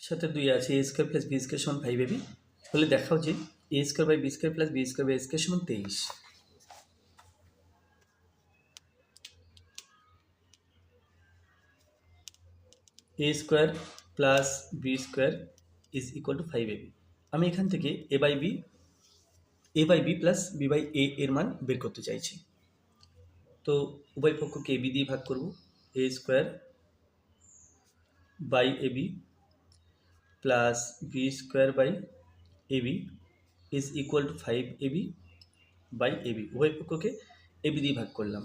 সাথে দুই আছে A square plus B square সমান ফাইভ এবি হলে দেখা যে A square by B square plus B square by square সমান তেইশ। A square plus B square is equal to five AB আমি এখান থেকে A by B A by B plus B by A এর মান বের করতে চাইছি। তো উভয় পক্ষকে এবি দিয়ে ভাগ করব A square by AB plus B square by AB is equal to five AB by AB উভয় পক্ষকে এবি দিয়ে ভাগ করলাম।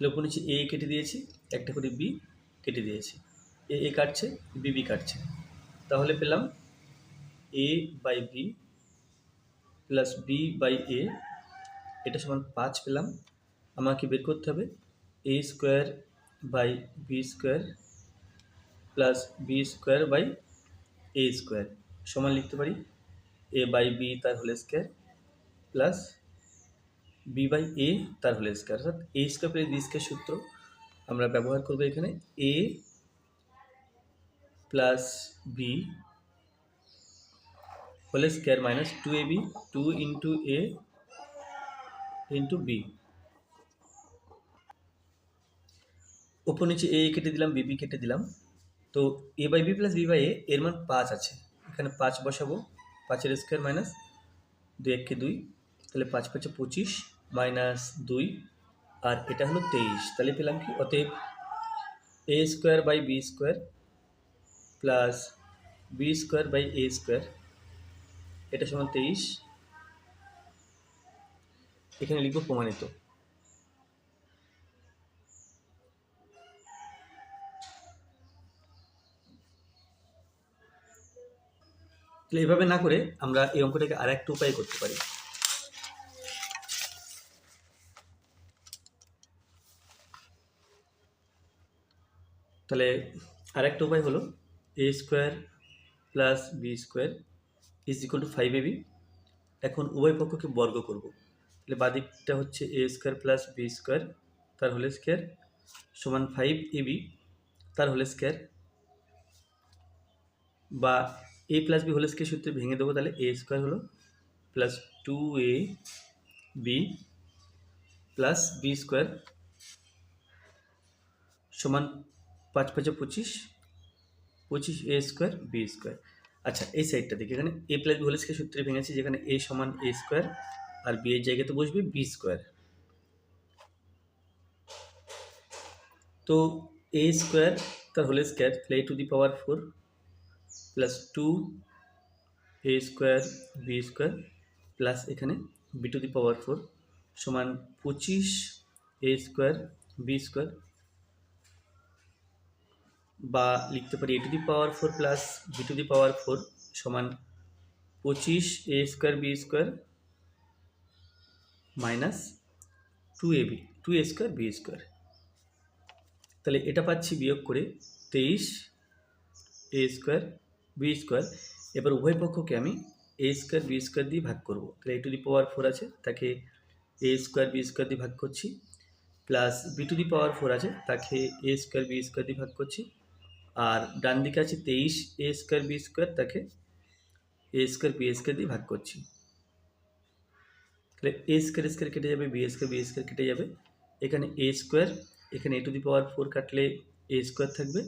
লক্ষ্য নিচে এ কেটে দিয়েছি, একটা করে বি কেটে দিয়েছি। এ এ কাটছে বি বি কাটছে। তাহলে পেলাম A by B plus B by A এটা সমান পাঁচ পেলাম। আমাকে বের করতে হবে A square by B square plus B square by A square সমান লিখতে পারি? এ বাই বি তার whole square plus B by A তার হোল স্কোয়ার অর্থাৎ এ স্কোয়ার বি স্কোয়ার সূত্র আমরা ব্যবহার করব এখানে। A plus B whole square minus two A B two into A into B উপর নিচে এ কেটে দিলাম বি বি কেটে দিলাম। তো A by B plus B by A এর মান পাঁচ আছে। এখানে পাঁচ বসাবো, পাঁচের স্কোয়ার মাইনাস দুই এককে দুই, তাহলে পাঁচ পাঁচে পঁচিশ মাইনাস দুই, আর এটা হলো তেইশ। তাহলে পেলাম কি? অতএব A square by B square plus B square by A square এটা সমান তেইশ। এখানে লিখব প্রমাণিত। তাহলে এভাবে না করে আমরা এই অঙ্কটাকে আর একটা উপায় করতে পারি। তাহলে আরেকটা উপায় হলো A square plus B square is equal to five AB এখন উভয় পক্ষকে বর্গ করব। তাহলে বাদিকটা হচ্ছে A square plus B square তার হোল স্কোয়ার সমান ফাইভ এবি তার হোল স্কোয়ার বা A plus B whole square সূত্রে ভেঙে দেবো, তাহলে এ স্কোয়ার হলো plus two A B plus B square সমান পাঁচ পাঁচে পঁচিশ পঁচিশ এ স্কোয়ার বি স্কোয়ার আচ্ছা এই সাইডটা দেখি, এখানে A plus B whole square সূত্রে ভেঙেছি, যেখানে এ সমান এ স্কোয়ার আর বি এর জায়গাতে বসবে বি স্কোয়ার তো এ স্কোয়ার তার হোল স্কোয়ার তাহলে A to the power four plus two A square B square plus এখানে B to the power four সমান পঁচিশ এ স্কোয়ার বি স্কোয়ার বা লিখতে পারি A to the power four plus B to the power four সমান পঁচিশ A square B square minus two A B two A square B square তাহলে এটা পাচ্ছি বিয়োগ করে তেইশ এ স্কোয়ার বি স্কোয়ার এবার উভয় পক্ষকে আমি এ স্কোয়ার বি স্কোয়ার দিয়ে ভাগ করব। তাহলে A to the power four আছে, তাকে এ স্কোয়ার বি স্কোয়ার দিয়ে ভাগ করছি plus B to the power four আছে, তাকে এ স্কোয়ার বি স্কোয়ার দিয়ে ভাগ করছি, আর ডান দিকে আছে তেইশ এ স্কোয়ার বি স্কোয়ার তাকে এ স্কোয়ার বি স্কোয়ার দিয়ে ভাগ করছি। তাহলে এ স্কোয়ার স্কোয়ার কেটে যাবে বি স্কোয়ার বি স্কোয়ার কেটে যাবে, এখানে এ স্কোয়ার এখানে এ টু দি পাওয়ার ফোর কাটলে এ স্কোয়ার থাকবে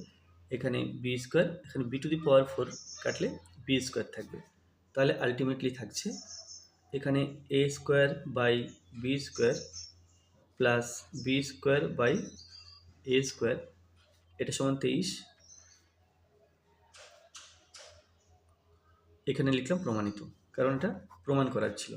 এখানে বি স্কোয়ার এখানে B to the power four কাটলে বি স্কোয়ার থাকবে। তাহলে আলটিমেটলি থাকছে এখানে A square by B square plus B square by A square এটা সমান তেইশ। এখানে লিখলাম প্রমাণিত, কারণ এটা প্রমাণ করার ছিল।